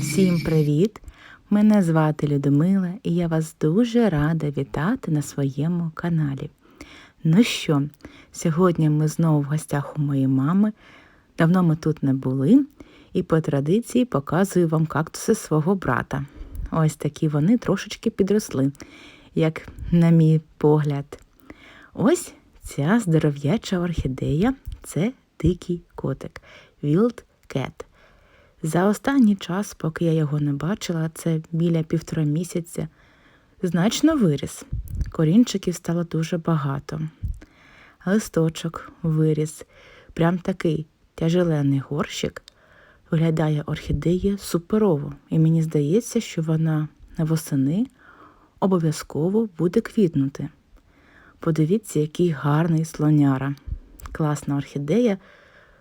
Всім привіт! Мене звати Людмила і я вас дуже рада вітати на своєму каналі. Ну що, сьогодні ми знову в гостях у моєї мами. Давно ми тут не були, і по традиції показую вам кактуси свого брата. Ось такі вони трошечки підросли, як на мій погляд. Ось ця здоров'яча орхідея це дикий котик Wild Cat. За останній час, поки я його не бачила, це біля півтора місяця, значно виріс. Корінчиків стало дуже багато. Листочок виріс, прям такий тяжеленний горщик. Виглядає орхідея суперово, і мені здається, що вона восени обов'язково буде квітнути. Подивіться, який гарний слоняра. Класна орхідея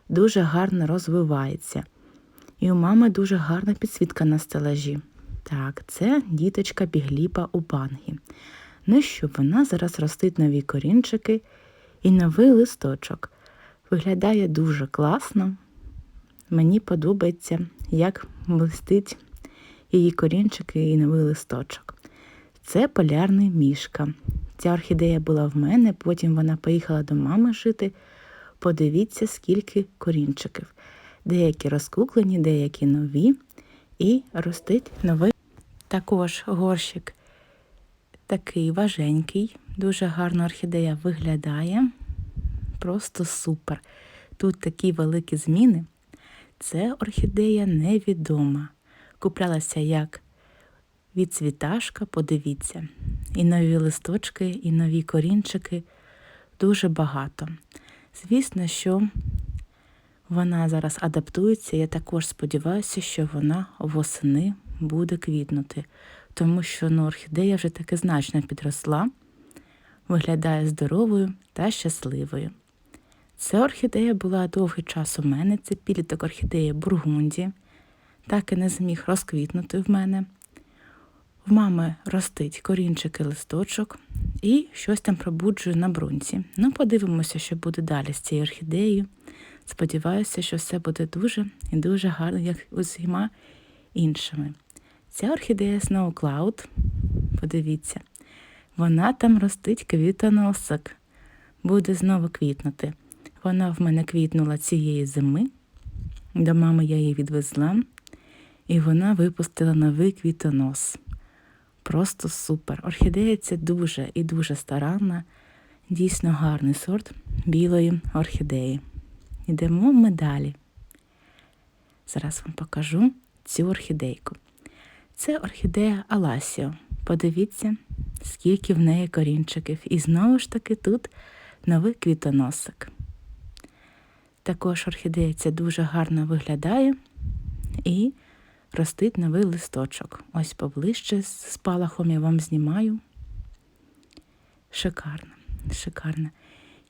дуже гарно розвивається. І у мами дуже гарна підсвітка на стелажі. Так, це діточка бігліпа у бангі. Ну що, вона зараз ростить нові корінчики і новий листочок. Виглядає дуже класно. Мені подобається, як блистить її корінчики і новий листочок. Це полярний мішка. Ця орхідея була в мене, потім вона поїхала до мами жити. Подивіться, скільки корінчиків. Деякі розкуклені, деякі нові, і ростить новий. Також горщик такий важенький, дуже гарно орхідея виглядає. Просто супер. Тут такі великі зміни. Це орхідея невідома. Куплялася як відцвіташка, подивіться. І нові листочки, і нові корінчики дуже багато. Звісно, що вона зараз адаптується. Я також сподіваюся, що вона восени буде квітнути, тому що ну, орхідея вже таки значно підросла, виглядає здоровою та щасливою. Ця орхідея була довгий час у мене, це підліток орхідеї Бургунді, так і не зміг розквітнути в мене. В мами ростить корінчики листочок і щось там пробуджує на брунці. Ну, подивимося, що буде далі з цією орхідеєю. Сподіваюся, що все буде дуже і дуже гарно, як усіма іншими. Ця орхідея Snow Cloud, подивіться, вона там ростить квітоносок, буде знову квітнути. Вона в мене квітнула цієї зими. До мами я її відвезла, і вона випустила новий квітонос. Просто супер. Орхідея це дуже і дуже старанна, дійсно гарний сорт білої орхідеї. Йдемо ми далі. Зараз вам покажу цю орхідейку. Це орхідея Аласіо. Подивіться, скільки в неї корінчиків. І знову ж таки тут новий квітоносик. Також орхідея ця дуже гарно виглядає і ростить новий листочок. Ось поближче з спалахом я вам знімаю. Шикарна, шикарна.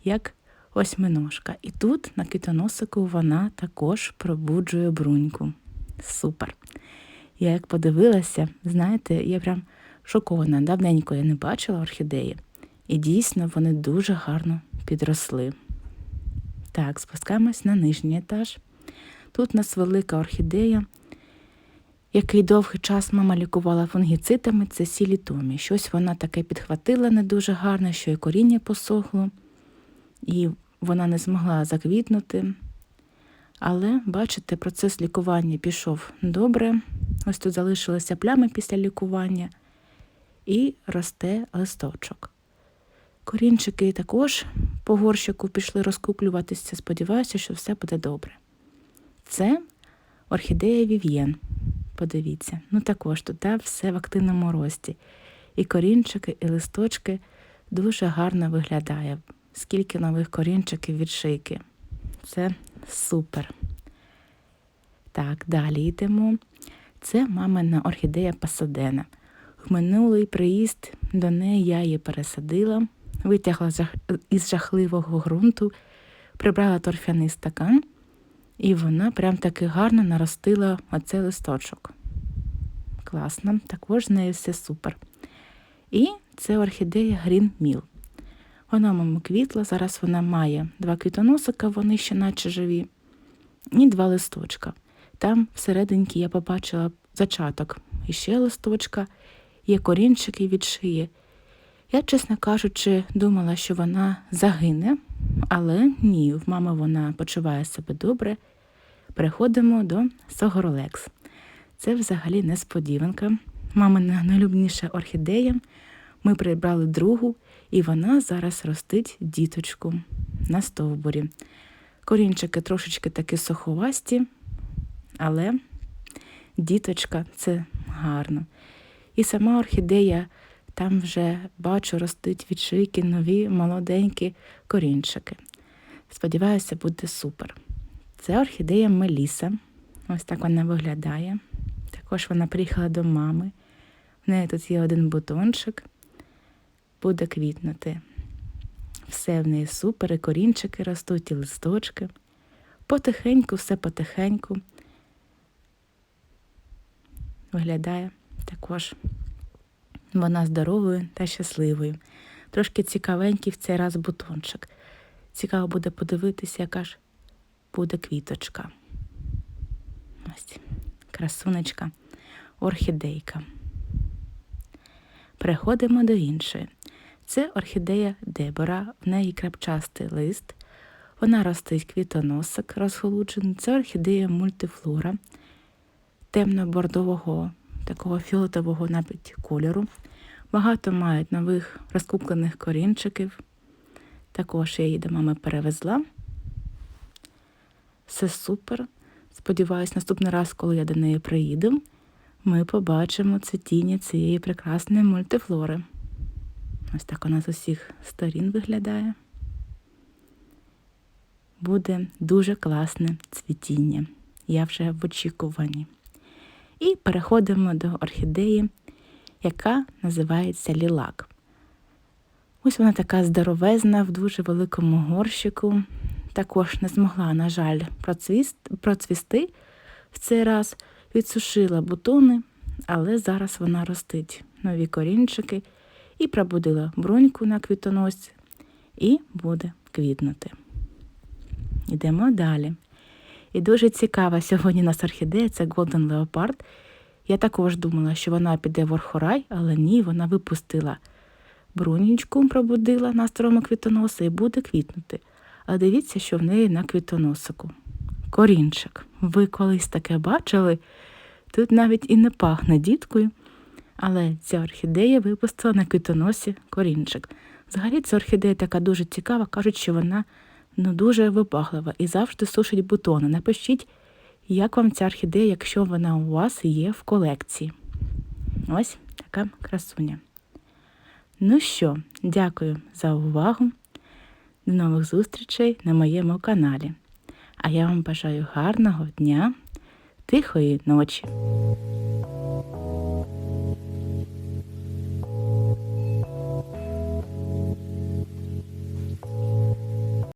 Як восьминожка. І тут на квітоносику вона також пробуджує бруньку. Супер. Я як подивилася, знаєте, я прям шокована. Давненько я не бачила орхідеї. І дійсно вони дуже гарно підросли. Так, спускаємось на нижній етаж. Тут у нас велика орхідея, який довгий час мама лікувала фунгіцитами, це сілітомі. Щось вона таке підхватила не дуже гарно, що і коріння посохло, і вона не змогла заквітнути. Але, бачите, процес лікування пішов добре. Ось тут залишилися плями після лікування і росте листочок. Корінчики також по горщику пішли розкуплюватися. Сподіваюся, що все буде добре. Це орхідея Вів'єн. Подивіться, ну також тут все в активному рості. І корінчики, і листочки дуже гарно виглядає. Скільки нових корінчиків від шийки. Це супер. Так, далі йдемо. Це мамина орхідея Пасадена. В минулий приїзд до неї я її пересадила, витягла із жахливого ґрунту, прибрала торфяний стакан, і вона прям таки гарно наростила оцей листочок. Класно, також з нею все супер. І це орхідея Green Mill. Вона, мама, квітла, зараз вона має два квітоносика, вони ще наче живі, і два листочка. Там всерединки я побачила зачаток і ще листочка, є корінчики від шиї. Я, чесно кажучи, думала, що вона загине, але ні, в мами вона почуває себе добре. Переходимо до Согорлекс. Це взагалі несподіванка. Мамина найлюбніша орхідея. Ми прибрали другу, і вона зараз ростить діточку на стовбурі. Корінчики трошечки таки суховасті, але діточка це гарно. І сама орхідея там вже бачу, ростуть від нові молоденькі корінчики. Сподіваюся, буде супер. Це орхідея Меліса. Ось так вона виглядає. Також вона приїхала до мами. В неї тут є один бутончик, буде квітнути. Все в неї супер, і корінчики ростуть, і листочки. Потихеньку, все потихеньку. Виглядає також вона здоровою та щасливою. Трошки цікавенький в цей раз бутончик. Цікаво буде подивитися, яка ж буде квіточка. Ось, красунечка, орхідейка. Переходимо до іншої. Це орхідея Дебора, в неї крапчастий лист. Вона ростить квітоносик розголуджений. Це орхідея мультифлора темно-бордового, такого фіолетового навіть кольору. Багато мають нових розкуплених корінчиків. Також я її до мами перевезла. Все супер. Сподіваюсь, наступний раз, коли я до неї приїду, ми побачимо цвітіння цієї прекрасної мультифлори. Ось так вона з усіх сторін виглядає. Буде дуже класне цвітіння. Я вже в очікуванні. І переходимо до орхідеї, яка називається лілак. Ось вона така здоровезна в дуже великому горщику. Також не змогла, на жаль, процвісти в цей раз, відсушила бутони, але зараз вона ростить нові корінчики і пробудила бруньку на квітоносці і буде квітнути. Йдемо далі. І дуже цікава сьогодні нас орхідея це Golden Leopard. Я також думала, що вона піде в орхорай, але ні, вона випустила брунічку, пробудила на старому квітоноси і буде квітнути. А дивіться, що в неї на квітоносику. Корінчик. Ви колись таке бачили? Тут навіть і не пахне діткою. Але ця орхідея випустила на квітоносі корінчик. Взагалі ця орхідея така дуже цікава, кажуть, що вона ну, дуже вибаглива і завжди сушить бутони. Напишіть, як вам ця орхідея, якщо вона у вас є в колекції. Ось така красуня. Ну що, дякую за увагу. До нових зустрічей на моєму каналі. А я вам бажаю гарного дня, тихої ночі.